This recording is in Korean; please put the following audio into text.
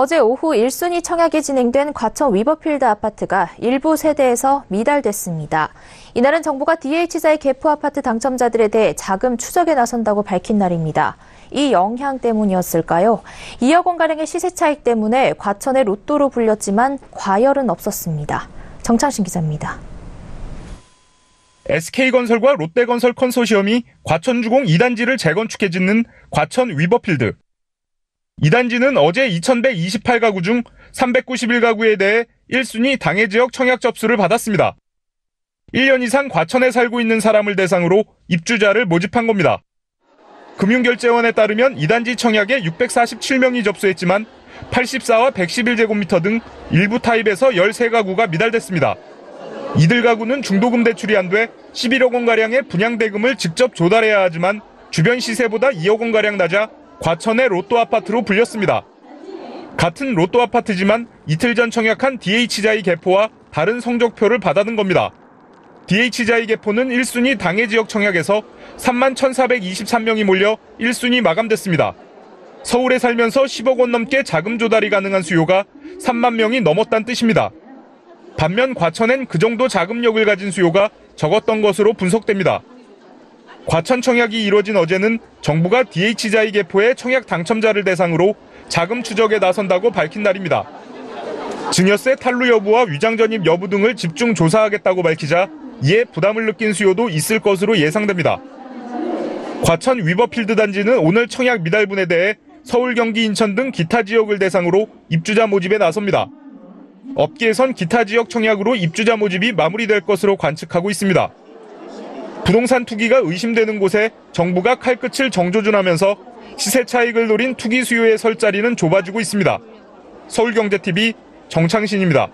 어제 오후 1순위 청약이 진행된 과천 위버필드 아파트가 일부 세대에서 미달됐습니다. 이날은 정부가 DH자의 개포 아파트 당첨자들에 대해 자금 추적에 나선다고 밝힌 날입니다. 이 영향 때문이었을까요? 2억 원가량의 시세 차익 때문에 과천의 로또로 불렸지만 과열은 없었습니다. 정창신 기자입니다. SK건설과 롯데건설 컨소시엄이 과천주공 2단지를 재건축해 짓는 과천 위버필드. 2단지는 어제 2128가구 중 391가구에 대해 1순위 당해 지역 청약 접수를 받았습니다. 1년 이상 과천에 살고 있는 사람을 대상으로 입주자를 모집한 겁니다. 금융결제원에 따르면 2단지 청약에 647명이 접수했지만 84와 111제곱미터 등 일부 타입에서 13가구가 미달됐습니다. 이들 가구는 중도금 대출이 안 돼 11억 원가량의 분양대금을 직접 조달해야 하지만 주변 시세보다 2억 원가량 낮아 과천의 로또 아파트로 불렸습니다. 같은 로또 아파트지만 이틀 전 청약한 DH자이 개포와 다른 성적표를 받아든 겁니다. DH자이 개포는 1순위 당해 지역 청약에서 3만 1,423명이 몰려 1순위 마감됐습니다. 서울에 살면서 10억 원 넘게 자금 조달이 가능한 수요가 3만 명이 넘었다는 뜻입니다. 반면 과천엔 그 정도 자금력을 가진 수요가 적었던 것으로 분석됩니다. 과천 청약이 이뤄진 어제는 정부가 DH자이 개포의 청약 당첨자를 대상으로 자금 추적에 나선다고 밝힌 날입니다. 증여세 탈루 여부와 위장 전입 여부 등을 집중 조사하겠다고 밝히자 이에 부담을 느낀 수요도 있을 것으로 예상됩니다. 과천 위버필드 단지는 오늘 청약 미달분에 대해 서울, 경기, 인천 등 기타 지역을 대상으로 입주자 모집에 나섭니다. 업계에선 기타 지역 청약으로 입주자 모집이 마무리될 것으로 관측하고 있습니다. 부동산 투기가 의심되는 곳에 정부가 칼끝을 정조준하면서 시세 차익을 노린 투기 수요의 설 자리는 좁아지고 있습니다. 서울경제TV 정창신입니다.